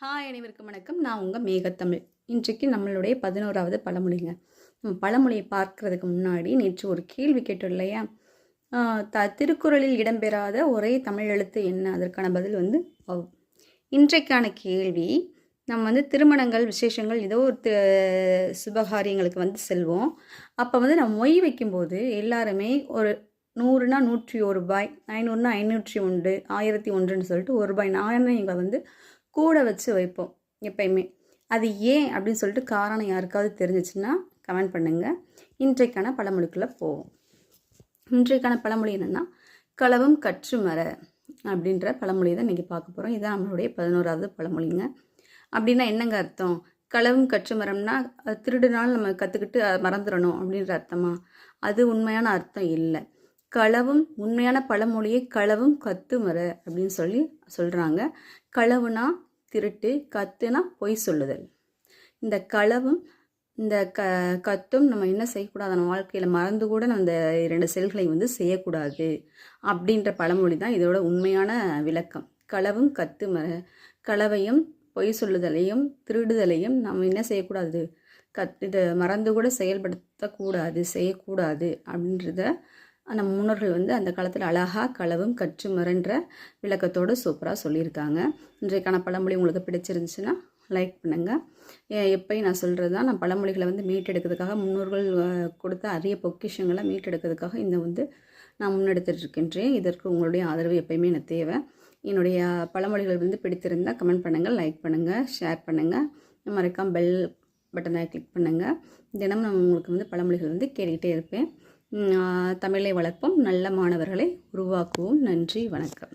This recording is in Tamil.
ஹாய் அனைவருக்கும் வணக்கம். நான் உங்கள் மேகத்தமிழ். இன்றைக்கு நம்மளுடைய பதினோராவது பழமொழிங்க. நம்ம பழமொழியை பார்க்கறதுக்கு முன்னாடி நேற்று ஒரு கேள்வி கேட்டோம் இல்லையா? த திருக்குறளில் இடம்பெறாத ஒரே தமிழ் எழுத்து என்ன? அதற்கான பதில் வந்து வ. இன்றைக்கான கேள்வி நம்ம வந்து திருமணங்கள் விசேஷங்கள் ஏதோ ஒரு சுபகாரியங்களுக்கு வந்து செல்வோம். அப்போ வந்து நம்ம மொய் வைக்கும்போது எல்லாருமே ஒரு நூறுனா நூற்றி ஒரு ரூபாய் ஐநூறுனா ஐநூற்றி ஒன்று ஆயிரத்தி ஒன்றுன்னு சொல்லிட்டு ஒரு ரூபாய் நாணயங்களை வந்து கூட வச்சு வைப்போம் எப்பயுமே. அது ஏன் அப்படின்னு சொல்லிட்டு காரணம் யாருக்காவது தெரிஞ்சிச்சுன்னா கமெண்ட் பண்ணுங்கள் இன்றைக்கான பழமொழிக்குள்ளே போவோம். இன்றைக்கான பழமொழி என்னென்னா களவும் கற்று மர அப்படின்ற பழமொழி தான் இன்றைக்கி பார்க்க போகிறோம் இதுதான் நம்மளுடைய பதினோராவது பழமொழிங்க. அப்படின்னா என்னங்க அர்த்தம்? களவும் கற்று மரம்னா அது திருடுனாலும் நம்ம கற்றுக்கிட்டு மறந்துடணும் அப்படின்ற அர்த்தமா? அது உண்மையான அர்த்தம் இல்லை. களவும் உண்மையான பழமொழியை களவும் கத்து மர அப்படின்னு சொல்லி சொல்கிறாங்க களவுனா திருட்டு கத்துனா பொய் சொல்லுதல். இந்த களவும் இந்த க கத்தும் நம்ம என்ன செய்யக்கூடாது? நம்ம வாழ்க்கையில் மறந்து கூட நம்ம இந்த இரண்டு செயல்களை வந்து செய்யக்கூடாது அப்படின்ற பழமொழி தான் இதோட உண்மையான விளக்கம். களவும் கத்து மர களவையும் பொய் சொல்லுதலையும் திருடுதலையும் நம்ம என்ன செய்யக்கூடாது? கத் இதை மறந்து கூட செயல்படுத்தக்கூடாது செய்யக்கூடாது அப்படின்றத நம்ம முன்னோர்கள் வந்து அந்த காலத்தில் அழகாக களவும் கற்று மரன்ற விளக்கத்தோடு சூப்பராக சொல்லியிருக்காங்க. இன்றைக்கான பழமொழி உங்களுக்கு பிடிச்சிருந்துச்சுன்னா லைக் பண்ணுங்கள் எப்பயும் நான் சொல்கிறது தான் நான் பழமொழிகளை வந்து மீட்டெடுக்கிறதுக்காக முன்னோர்கள் கொடுத்த அரிய பொக்கிஷங்களை மீட்டெடுக்கிறதுக்காக இந்த வந்து நான் முன்னெடுத்துட்டு இருக்கின்றேன் இதற்கு உங்களுடைய ஆதரவு எப்பயுமே எனக்கு தேவை. என்னுடைய பழமொழிகள் வந்து பிடித்திருந்தால் கமெண்ட் பண்ணுங்கள் லைக் பண்ணுங்கள் ஷேர் பண்ணுங்கள் மறக்காம பெல் பட்டனை கிளிக் பண்ணுங்கள் தினமும் நான் உங்களுக்கு வந்து பழமொழிகள் வந்து கேட்டுக்கிட்டே இருப்பேன். தமிழை வளர்ப்போம். நல்ல மாணவர்களை உருவாக்குவோம். நன்றி வணக்கம்.